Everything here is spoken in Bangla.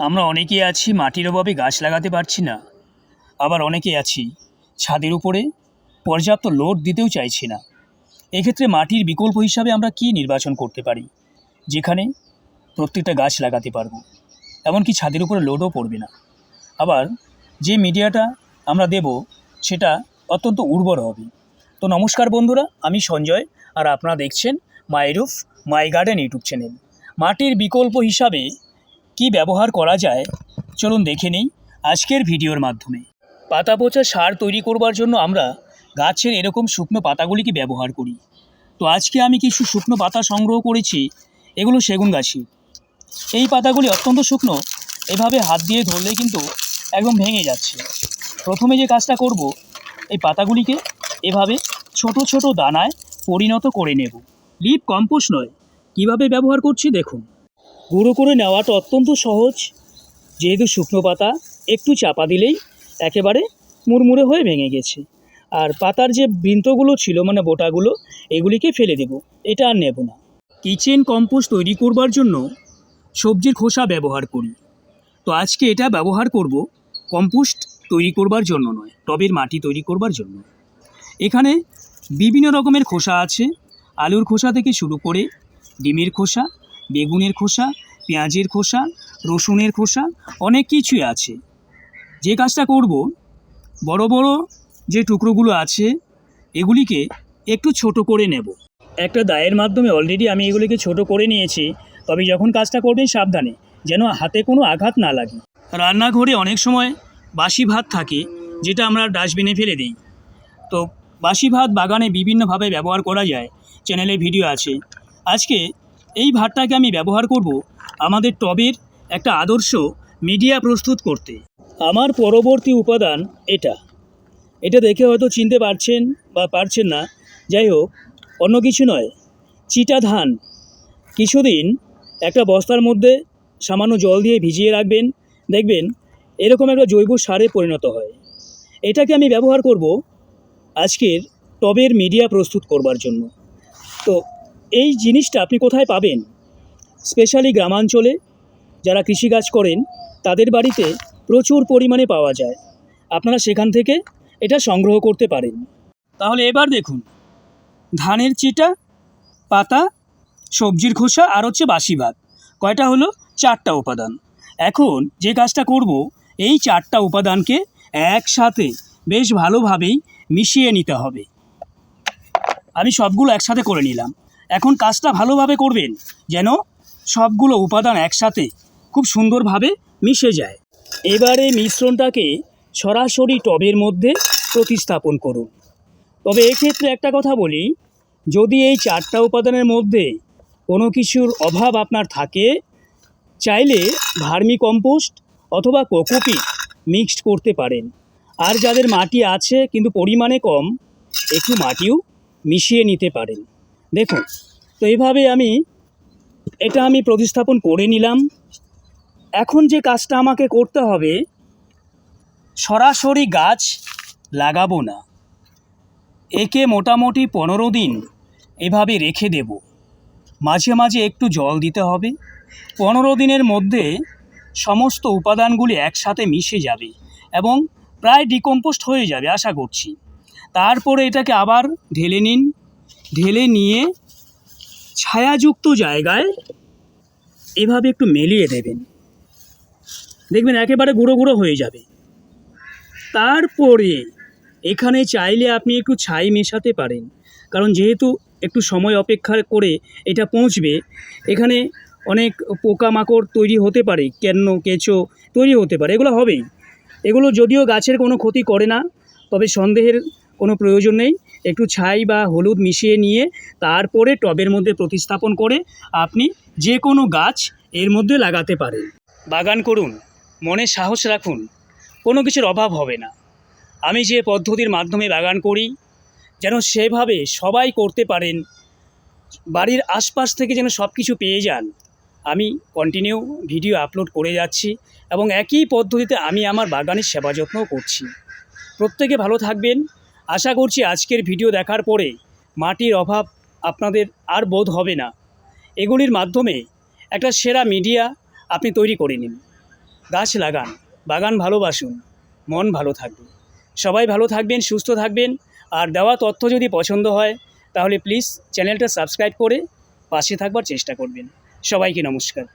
আমরা অনেকেই আছি মাটির অভাবে গাছ লাগাতে পারছি না। আবার অনেকে আছি ছাদের উপরে পর্যাপ্ত লোড দিতেও চাইছি না। এক্ষেত্রে মাটির বিকল্প হিসাবে আমরা কি নির্বাচন করতে পারি? যেখানে প্রত্যেকটা গাছ লাগাতে পারব। এমনকি ছাদের উপরে লোডও পড়বে না। আবার যে মিডিয়াটা আমরা দেব, সেটা অত্যন্ত উর্বর হবে। তো নমস্কার বন্ধুরা, আমি সঞ্জয় আর আপনারা দেখছেন my roof my garden YouTube channel. মাটির বিকল্প হিসাবে কি ব্যবহার করা যায়, চলুন দেখে নেই আজকের ভিডিওর মাধ্যমে। পাতা পচা সার তৈরি করবার জন্য আমরা গাছের এরকম শুকনো পাতাগুলিকে ব্যবহার করি। তো আজকে আমি কিছু শুকনো পাতা সংগ্রহ করেছি, এগুলো সেগুন গাছি। এই পাতাগুলি অত্যন্ত শুকনো, এভাবে হাত দিয়ে ধরলে কিন্তু একদম ভেঙে যাচ্ছে। প্রথমে যে কাজটা করব, এই পাতাগুলিকে এভাবে ছোট ছোট দানায় পরিণত করে নেব। লিপ কম্পোস্ট নয়, কীভাবে ব্যবহার করছি দেখুন। গুঁড়ো করে নেওয়াটা অত্যন্ত সহজ। যেহেতু শুকনো পাতা, একটু চাপা দিলেই একেবারে মুড়মুড়ে হয়ে ভেঙে গেছে। আর পাতার যে বৃন্তগুলো ছিল মানে বোটাগুলো, এগুলিকে ফেলে দেব। এটা আর নেব না। কিচেন কম্পোস্ট তৈরি করবার জন্য সবজির খোসা ব্যবহার করি। তো আজকে এটা ব্যবহার করব কম্পোস্ট তৈরি করবার জন্য নয়, টবের মাটি তৈরি করবার জন্য। এখানে বিভিন্ন রকমের খোসা আছে। আলুর খোসা থেকে শুরু করে ডিমের খোসা বেগুনের খোসা, পেঁয়াজের খোসা, রসুনের খোসা, অনেক কিছুই আছে। যে কাজটা করব, বড় বড় যে টুকরোগুলো আছে, এগুলিকে একটু ছোট করে নেব। একটা দায়ের মাধ্যমে অলরেডি আমি এগুলিকে ছোট করে নিয়েছি, তবে যখন কাজটা করবেন সাবধানে, যেন হাতে কোনো আঘাত না লাগে। রান্নাঘরে অনেক সময় বাসি ভাত থাকে, যেটা আমরা ডাস্টবিনে ফেলে দিই। তো বাসি ভাত বাগানে বিভিন্নভাবে ব্যবহার করা যায়, চ্যানেলে ভিডিও আছে। আজকে এই ভাতটাকে আমি ব্যবহার করব আমাদের টবের একটা আদর্শ মিডিয়া প্রস্তুত করতে। আমার পরবর্তী উপাদান এটা। এটা দেখে হয়তো চিনতে পারছেন বা পারছেন না। যাই হোক, অন্য কিছু নয়। চিটা ধান কিছুদিন একটা বস্তার মধ্যে সামান্য জল দিয়ে ভিজিয়ে রাখবেন। দেখবেন এরকম একটা জৈব সারে পরিণত হয়। এটাকে আমি ব্যবহার করব আজকের টবের মিডিয়া প্রস্তুত করবার জন্য। তো এই জিনিসটা আপনি কোথায় পাবেন? স্পেশালি গ্রামাঞ্চলে যারা কৃষিকাজ করেন, তাদের বাড়িতে প্রচুর পরিমাণে পাওয়া যায়। আপনারা সেখান থেকে এটা সংগ্রহ করতে পারেন। তাহলে এবার দেখুন, ধানের চিটা, পাতা, সবজির খোসা আর হচ্ছে বাসি ভাত। কয়টা হলো? চারটা উপাদান। এখন যে কাজটা করব, এই চারটা উপাদানকে একসাথে বেশ ভালোভাবেই মিশিয়ে নিতে হবে। আমি সবগুলো একসাথে করে নিলাম। এখন কাজটা ভালোভাবে করবেন, যেন সবগুলো উপাদান একসাথে খুব সুন্দরভাবে মিশে যায়। এবারে মিশ্রণটাকে সরাসরি টবের মধ্যে প্রতিস্থাপন করুন। তবে এক্ষেত্রে একটা কথা বলি, যদি এই চারটা উপাদানের মধ্যে কোনো কিছুর অভাব আপনার থাকে, চাইলে ভার্মি কম্পোস্ট অথবা কোকোপি মিক্সড করতে পারেন। আর যাদের মাটি আছে কিন্তু পরিমাণে কম, একটু মাটিও মিশিয়ে নিতে পারেন। দেখুন, তো এইভাবে আমি এটা আমি প্রতিস্থাপন করে নিলাম। এখন যে কাজটা আমাকে করতে হবে, সরাসরি গাছ লাগাবো না। একে মোটামুটি পনেরো দিন এভাবে রেখে দেব। মাঝে মাঝে একটু জল দিতে হবে। পনেরো দিনের মধ্যে সমস্ত উপাদানগুলি একসাথে মিশে যাবে এবং প্রায় ডিকম্পোস্ট হয়ে যাবে, আশা করছি। তারপরে এটাকে আবার ঢেলে নিন। ঢেলে নিয়ে ছায়াযুক্ত জায়গায় এভাবে একটু মেলিয়ে দেবেন। দেখবেন একেবারে গুঁড়ো গুঁড়ো হয়ে যাবে। তারপরে এখানে চাইলে আপনি একটু ছাই মেশাতে পারেন। কারণ যেহেতু একটু সময় অপেক্ষা করে এটা পৌঁছবে, এখানে অনেক পোকামাকড় তৈরি হতে পারে, কেন্ন, কেঁচো তৈরি হতে পারে, এগুলো হবেই। এগুলো যদিও গাছের কোনো ক্ষতি করে না, তবে সন্দেহের কোনো প্রয়োজন নেই। একটু ছাই বা হলুদ মিশিয়ে নিয়ে তারপরে টবের মধ্যে প্রতিস্থাপন করে আপনি যে কোনো গাছ এর মধ্যে লাগাতে পারেন। বাগান করুন, মনে সাহস রাখুন, কোনো কিছুর অভাব হবে না। আমি যে পদ্ধতির মাধ্যমে বাগান করি, যেন সেভাবে সবাই করতে পারেন, বাড়ির আশপাশ থেকে যেন সব কিছু পেয়ে যান, আমি কন্টিনিউ ভিডিও আপলোড করে যাচ্ছি এবং একই পদ্ধতিতে আমি আমার বাগানের সেবা যত্নও করছি। প্রত্যেকে ভালো থাকবেন। আশা করছি আজকের ভিডিও দেখার পরে মাটির অভাব আপনাদের আর বোধ হবে না। এগুলির মাধ্যমে একটা সেরা মিডিয়া আপনি তৈরি করে নিন। গাছ লাগান, বাগান ভালোবাসুন, মন ভালো থাকবে। সবাই ভালো থাকবেন, সুস্থ থাকবেন। আর দেওয়া তথ্য যদি পছন্দ হয়, তাহলে প্লিজ চ্যানেলটা সাবস্ক্রাইব করে পাশে থাকবার চেষ্টা করবেন। সবাইকে নমস্কার।